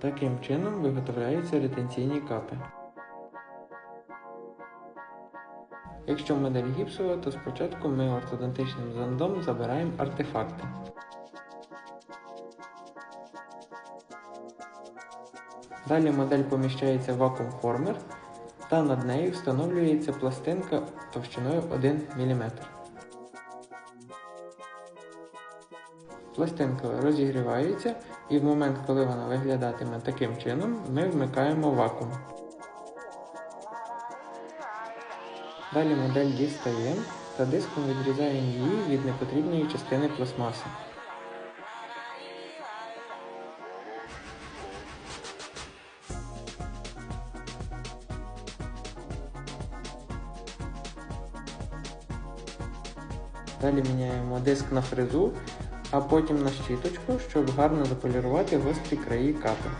Таким чином виготовляються ретенційні капи. Якщо модель гіпсова, то спочатку ми ортодонтичним зондом забираємо артефакти. Далі модель поміщається в вакуум-формер та над нею встановлюється пластинка товщиною 1 мм. Пластинка розігрівається і в момент, коли вона виглядатиме таким чином, ми вмикаємо вакуум. Далі модель дістаємо та диском відрізаємо її від непотрібної частини пластмаси. Далі міняємо диск на фрезу, а потім на щіточку, щоб гарно заполірувати гострі краї капи.